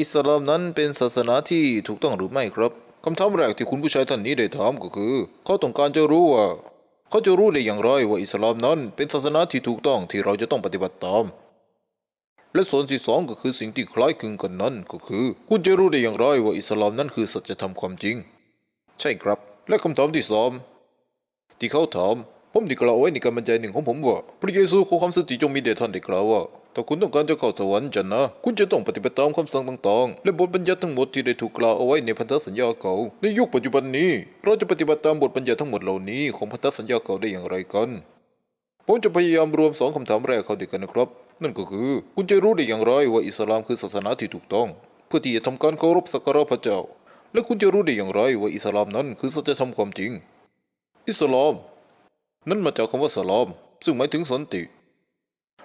อิสลามนั้นเป็นศาสนาที่ถูกต้องหรือไม่ครับคำถามแรกที่คุณผู้ชายท่านนี้ได้ถามก็คือ เขาต้องการจะรู้ว่า เขาจะรู้ได้อย่างไรว่าอิสลามนั้นเป็นศาสนาที่ถูกต้องที่เราจะต้องปฏิบัติตาม และส่วนที่สองก็คือสิ่งที่คล้ายคลึงกันนั้นก็คือ คุณจะรู้ได้อย่างไรว่าอิสลามนั้นคือสัจธรรมความจริง ใช่ครับ และคำถามที่สามที่เขาถามผมได้กล่าวไว้ในการบรรยายหนึ่งของผมว่า พระเยซูขอความสติจงมีแด่ท่านได้กล่าวว่า ถ้าคุณต้องการจะเข้าสวรรค์จันนะ คุณจะต้องปฏิบัติตามคำสั่งต่างๆ และบทบัญญัติทั้งหมดที่ได้ถูกกล่าวเอาไว้ในพันธสัญญาเก่า ในยุคปัจจุบันนี้ เราจะปฏิบัติตามบทบัญญัติทั้งหมดเหล่านี้ของพันธสัญญาเก่าได้อย่างไรกัน ผมจะพยายามรวมสองคำถามแรกเข้าด้วยกันนะครับ นั่นก็คือ คุณจะรู้ได้อย่างไรว่าอิสลามคือศาสนาที่ถูกต้อง เพื่อที่จะทำการเคารพสักการะพระเจ้า และคุณจะรู้ได้อย่างไรว่าอิสลามนั้นคือสัจธรรมความจริง อิสลาม นั้นมาจากคำว่าสลาม ซึ่งหมายถึงสันติ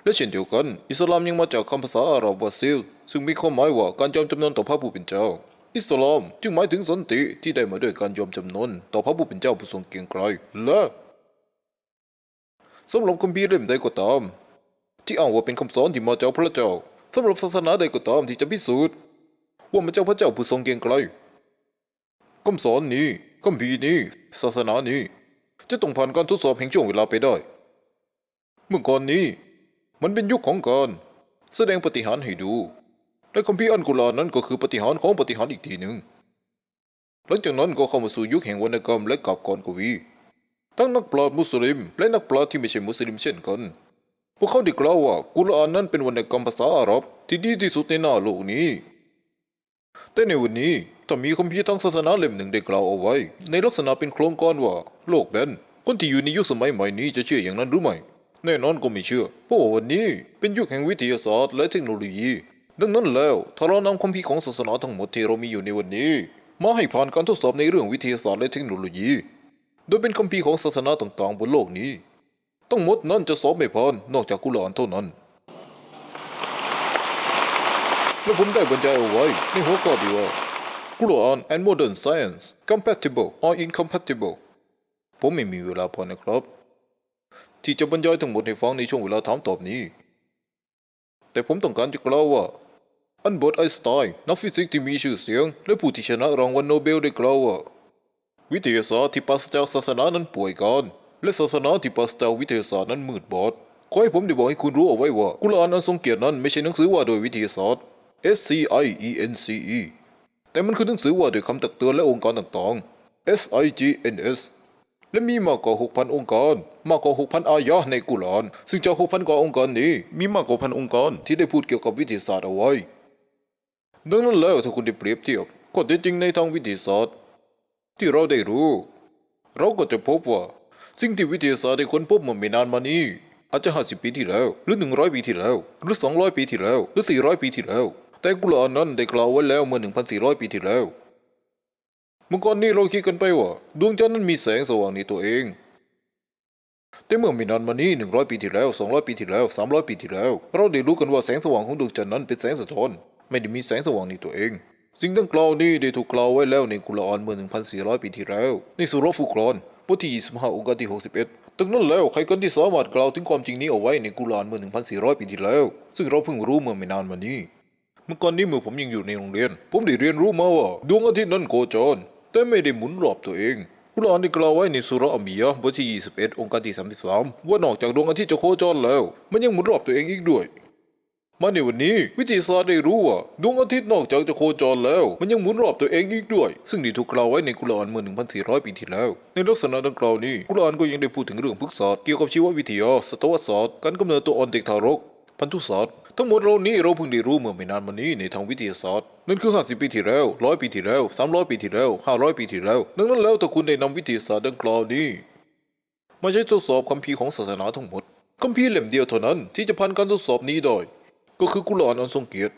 และเช่นเดียวกัน อิสลามยังมาจากคำภาษาอาหรับวาซิล ซึ่งมีความหมายว่าการยอมจำนนต่อพระผู้เป็นเจ้า อิสลามจึงหมายถึงสันติที่ได้มาด้วยการยอมจำนนต่อพระผู้เป็นเจ้าผู้ทรงเกียงไกรและสำหรับคัมภีร์เล่มใดก็ตาม ที่อ้างว่าเป็นคำสอนที่มาจากพระเจ้าสำหรับศาสนาใดก็ตามที่จะพิสูจน์ว่ามาจากพระเจ้าผู้ทรงเกียงไกรคำสอนนี้คัมภีนี้ ศาสนานี้ จะต้องผ่านการทดสอบแห่งช่วงเวลาไปได้ เมื่อก่อนนี้ มันเป็นยุคของการแสดงปฏิหารให้ดูและคัมภีร์อันกุรอานนั้นก็คือปฏิหารของปฏิหารอีกทีหนึ่งหลังจากนั้นก็เข้ามาสู่ยุคแห่งวรรณกรรมและกาบกรกวี ทั้งนักปราชญ์มุสลิม และนักปราชญ์ที่ไม่ใช่มุสลิมเช่นกัน พวกเขาได้กล่าวว่ากุรอานนั้นเป็นวรรณกรรมภาษาอาหรับที่ดีที่สุดในหน้าโลกนี้ แต่ในวันนี้ถ้ามีคัมภีร์ทางศาสนาเล่มหนึ่งได้กล่าวเอาไว้ ในลักษณะเป็นโครงการว่า โลกแบนคนที่อยู่ในยุคสมัยใหม่นี้จะเชื่ออย่างนั้นหรือไม่ แน่นอนก็ไม่เชื่อเพราะว่าวันนี้เป็นยุคแห่งวิทยาศาสตร์และเทคโนโลยี ดังนั้นแล้วถ้าเรานำคัมภีร์ของศาสนาทั้งหมดที่เรามีอยู่ในวันนี้ มาให้ผ่านการทดสอบในเรื่องวิทยาศาสตร์และเทคโนโลยี โดยเป็นคัมภีร์ของศาสนาต่างๆ บนโลกนี้ทั้งหมดนั้นจะสอบไม่ผ่านนอกจากกุรอานเท่านั้นและผมได้บรรยายเอาไว้ในหัวข้อที่ว่า Quran and Modern Science Compatible or Incompatible ผมไม่มีเวลาพอนะครับ ที่จะบรรยายทั้งหมดให้ฟังในช่วงเวลาถามตอบนี้ แต่ผมต้องการจะกล่าวว่า อันเบิร์ตไอน์สไตน์นักฟิสิกส์ที่มีชื่อเสียง และผู้ที่ชนะรางวัลโนเบลได้กล่าวว่า วิทยาศาสตร์ที่ปราศจากศาสนานั้นป่วยการและศาสนาที่ปราศจากวิทยาศาสตร์นั้นมืดบอดขอให้ผมได้บอกให้คุณรู้เอาไว้ว่ากุรอานอันทรงเกียรตินั้นไม่ใช่หนังสือว่าโดยวิทยาศาสตร์ S C I E N C E แต่มันคือหนังสือว่าโดยคำตักเตือนและองค์การต่างๆ S I G N S และมีมากกว่า6,000องค์การมากกว่า6,000อายะห์ในกุรอานซึ่งจาก6,000กว่าองค์การนี้ มีมากกว่าพันองค์การที่ได้พูดเกี่ยวกับวิทยาศาสตร์เอาไว้ ดังนั้นแล้วถ้าคุณได้เปรียบเทียบข้อเท็จจริงในทางวิทยาศาสตร์ ที่เราได้รู้ เราก็จะพบว่า สิ่งที่วิทยาศาสตร์ได้ค้นพบเมื่อไม่นานมานี้อาจจะ50ปีที่แล้ว หรือ100ปีที่แล้ว หรือ200ปีที่แล้ว หรือ400ปีที่แล้ว แต่กุรอานนั้นได้กล่าวไว้แล้วเมื่อ1,400ปีที่แล้ว เมื่อก่อนนี้เราคิดกันไปว่าดวงจันทร์นั้นมีแสงสว่างในตัวเอง แต่เมื่อไม่นานมานี้100ปีที่แล้ว200ปีที่แล้ว300ปีที่แล้ว เราได้รู้กันว่าแสงสว่างของดวงจันทร์นั้นเป็นแสงสะท้อน ไม่ได้มีแสงสว่างในตัวเองสิ่งดังกล่าวนี้ได้ถูกกล่าวไว้แล้วในกุรอานเมื่อ 1,400 ปีที่แล้ว ในสุรฟุกรอนบทที่ 25 องค์การที่ 61ดังนั้นแล้วใครกันที่สามารถกล่าวถึงความจริงนี้เอาไว้ในกุรอานเมื่อ 1,400 ปีที่แล้ว ซึ่งเราเพิ่งรู้เมื่อไม่นานมานี้ เมื่อก่อนนี้เมื่อผมยังอยู่ในโรงเรียน ผมได้เรียนรู้มาว่าดวงอาทิตย์นั้นโคจร แต่ไม่ได้หมุนรอบตัวเองกุรอานได้กล่าวไว้ในสุราอัมบียะบทที่ 21 องค์การที่ 33 ว่านอกจากดวงอาทิตย์จะโคจรแล้ว มันยังหมุนรอบตัวเองอีกด้วย มาในวันนี้ วิทยาศาสตร์ได้รู้ว่าดวงอาทิตย์นอกจากจะโคจรแล้ว มันยังหมุนรอบตัวเองอีกด้วย ซึ่งได้ถูกกล่าวไว้ในกุรอานเมื่อ 1,400 ปีที่แล้ว ในลักษณะดังกล่าวนี้กุรอานก็ยังได้พูดถึงเรื่องพฤกษศาสตร์เกี่ยวกับชีววิทยาสตวศาสตร์การกำเนิดตัวอ่อนเด็กทารก พันธุศาสตร์ ทั้งหมดเรานี้เราเพิ่งได้รู้เมื่อไม่นานมานี้ในทางวิทยาศาสตร์นั่นคือ 50 ปีที่แล้ว 100 ปีที่แล้ว 300 ปีที่แล้ว 500 ปีที่แล้ว ดังนั้นแล้วถ้าคุณได้นำวิทยาศาสตร์ดังกล่าวนี้มาใช้ทดสอบคัมภีร์ของศาสนาทั้งหมดคัมภีร์เล่มเดียวเท่านั้นที่จะผ่านการทดสอบนี้ได้ก็คือกุรอานอันทรงเกียรติ